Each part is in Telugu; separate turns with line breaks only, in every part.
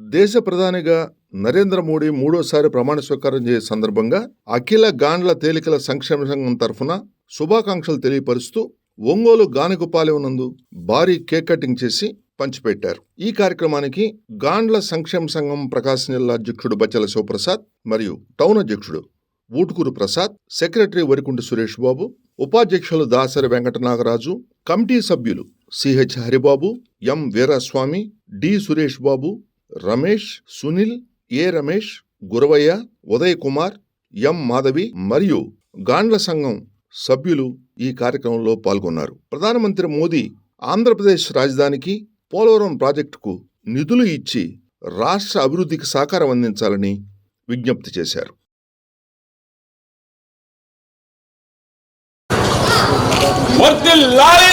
దేశ ప్రధానిగా నరేంద్ర మోడీ మూడోసారి ప్రమాణ స్వీకారం చేసే సందర్భంగా అఖిల గాండ్ల తేలికల సంక్షేమ సంఘం తరఫున శుభాకాంక్షలు తెలియపరుస్తూ ఒంగోలు గానగుపాలెం నందు భారీ కేక్ కటింగ్ చేసి పంచిపెట్టారు. ఈ కార్యక్రమానికి గాండ్ల సంక్షేమ సంఘం ప్రకాశం జిల్లా అధ్యక్షుడు బచ్చల శివప్రసాద్ మరియు టౌన్ అధ్యక్షుడు ఊటుకూరు ప్రసాద్ సెక్రటరీ వరికుంటి సురేష్ బాబు ఉపాధ్యక్షులు దాసరి వెంకట నాగరాజు కమిటీ సభ్యులు CH Haribabu M Veeraswamy D Suresh Babu Ramesh Sunil A Ramesh Guravaiah Uday Kumar M Madhavi మరియు గాండ్ల సంఘం సభ్యులు ఈ కార్యక్రమంలో పాల్గొన్నారు. ప్రధానమంత్రి మోదీ ఆంధ్రప్రదేశ్ రాజధానికి పోలవరం ప్రాజెక్టుకు నిధులు ఇచ్చి రాష్ట్ర అభివృద్ధికి సహకారం అందించాలని విజ్ఞప్తి చేశారు.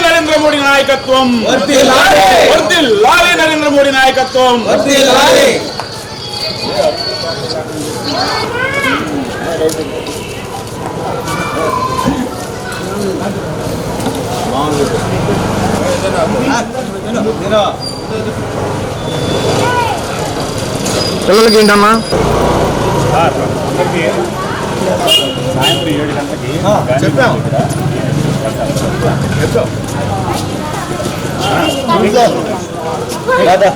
నరేంద్ర మోడీ నాయకత్వం.
వర్ధిల్లాలి
పిల్లలకి ఏంటమ్మా?
సాయంత్రం ఏడు గంటలకి
చెప్పాం.
ఇదిగోరా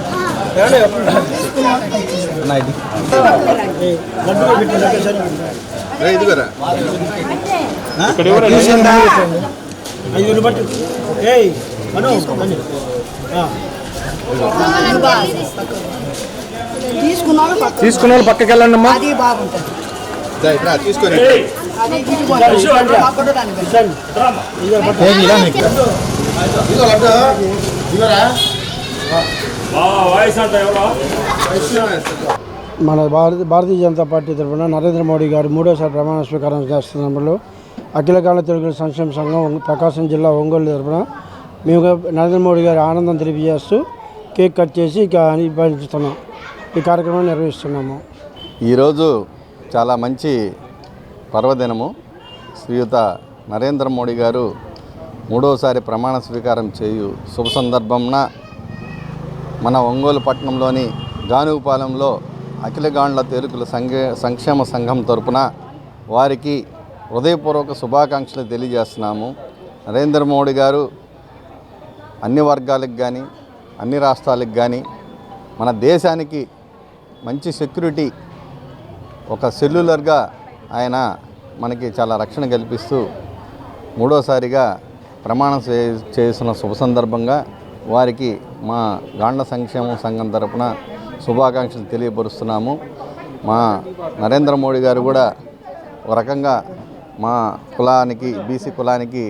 ఐదు బట్టి ఏయ్.
తీసుకున్న
పక్కకి వెళ్ళండి అమ్మా.
అది బాగుంటుంది.
తీసుకొని.
మన భారత భారతీయ జనతా పార్టీ తరఫున నరేంద్ర మోడీ గారు మూడోసారి ప్రమాణ స్వీకారం చేస్తున్నప్పుడు అఖిలకాల తెలుగు సంక్షేమ సంఘం ప్రకాశం జిల్లా ఒంగోలు తరఫున మేము నరేంద్ర మోడీ గారి ఆనందం తెలియజేస్తూ కేక్ కట్ చేసి ఇక పంచుతున్నాం ఈ కార్యక్రమం నిర్వహిస్తున్నాము.
ఈరోజు చాలా మంచి పర్వదినము. శ్రీయుత నరేంద్ర మోడీ గారు మూడోసారి ప్రమాణ స్వీకారం చేయు శుభ సందర్భంన మన ఒంగోలు పట్టణంలోని గానుగుపాలెంలో అఖిలగాండ్ల తేలుకుల సంఘ సంక్షేమ సంఘం తరపున వారికి హృదయపూర్వక శుభాకాంక్షలు తెలియజేస్తున్నాము. నరేంద్ర మోడీ గారు అన్ని వర్గాలకు కానీ అన్ని రాష్ట్రాలకు కానీ మన దేశానికి మంచి సెక్యూరిటీ ఒక సెల్యులర్గా ఆయన మనకి చాలా రక్షణ కల్పిస్తూ మూడోసారిగా ప్రమాణం చే- చేసిన శుభ సందర్భంగా వారికి మా గాండ్ల సంక్షేమ సంఘం తరపున శుభాకాంక్షలు తెలియపరుస్తున్నాము. మా నరేంద్ర మోడీ గారు కూడా ఒక రకంగా మా కులానికి బీసీ కులానికి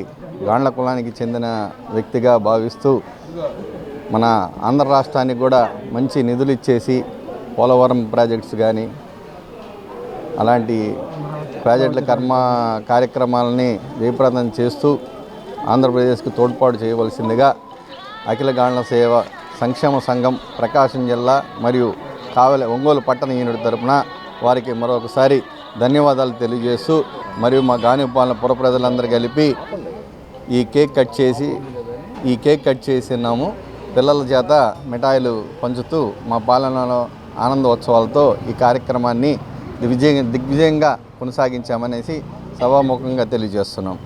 గాండ్ల కులానికి చెందిన వ్యక్తిగా భావిస్తూ మన ఆంధ్ర రాష్ట్రానికి కూడా మంచి నిధులు ఇచ్చేసి పోలవరం ప్రాజెక్ట్స్ కానీ అలాంటి ప్రాజెక్టుల కర్మ కార్యక్రమాలని విప్రదం చేస్తూ ఆంధ్రప్రదేశ్కి తోడ్పాటు చేయవలసిందిగా అఖిల గాండ్ల సేవ సంక్షేమ సంఘం ప్రకాశం జిల్లా మరియు కావలి ఒంగోలు పట్టణ యూనిట్ తరపున వారికి మరొకసారి ధన్యవాదాలు తెలియజేస్తూ మరియు మా గానిపాలన పుర ప్రజలందరూ కలిపి ఈ కేక్ కట్ చేసి ఈ కేక్ కట్ చేసినాము. పిల్లల చేత మిఠాయిలు పంచుతూ మా పాలనలో ఆనందోత్సవాలతో ఈ కార్యక్రమాన్ని దిగ్విజయ దిగ్విజయంగా కొనసాగించామనేసి సభాముఖంగా తెలియజేస్తున్నాం.